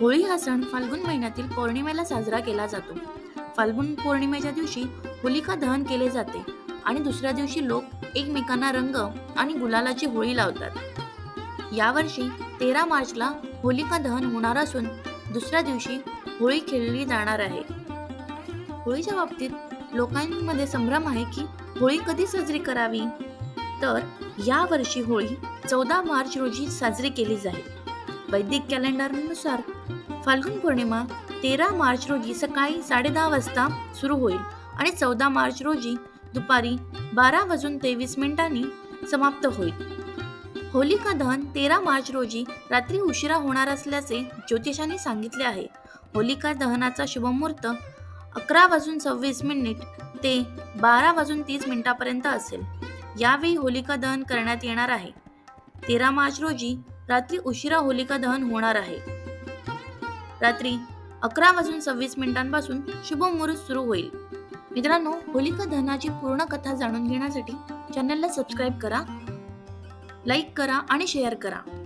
होळी हा सण फाल्गुन महिन्यातील पौर्णिमेला साजरा केला जातो. फाल्गुन पौर्णिमेच्या दिवशी होलिका दहन केले जाते आणि दुसऱ्या दिवशी लोक एकमेकांना रंग आणि गुलालाची होळी लावतात. यावर्षी तेरा मार्चला होलिका दहन होणार असून दुसऱ्या दिवशी होळी खेळली जाणार आहे. होळीच्या बाबतीत लोकांमध्ये संभ्रम आहे की होळी कधी साजरी करावी? तर यावर्षी होळी चौदा मार्च रोजी साजरी केली जाईल. वैदिक कॅलेंडरनुसार फाल्गुन पौर्णिमा तेरा मार्च रोजी सकाळी साडेदहा वाजता सुरू होईल आणि चौदा मार्च रोजी दुपारी बारा वाजून तेवीस मिनिटांनी समाप्त होईल. होलिका दहन तेरा मार्च रोजी रात्री उशिरा होणार असल्याचे ज्योतिषाने सांगितले आहे. होलिका दहनाचा शुभमुहूर्त अकरा वाजून सव्वीस मिनिट ते बारा वाजून तीस मिनिटापर्यंत असेल. यावेळी होलिका दहन करण्यात येणार आहे. तेरा मार्च रोजी रात्री उशिरा होलिका दहन होणार आहे. रात्री अकरा वाजून सव्वीस मिनिटांपासून शुभमुहूर्त सुरू होईल. मित्रांनो होलिका दहनाची पूर्ण कथा जाणून घेण्यासाठी चॅनलला सबस्क्राईब करा लाईक करा आणि शेअर करा.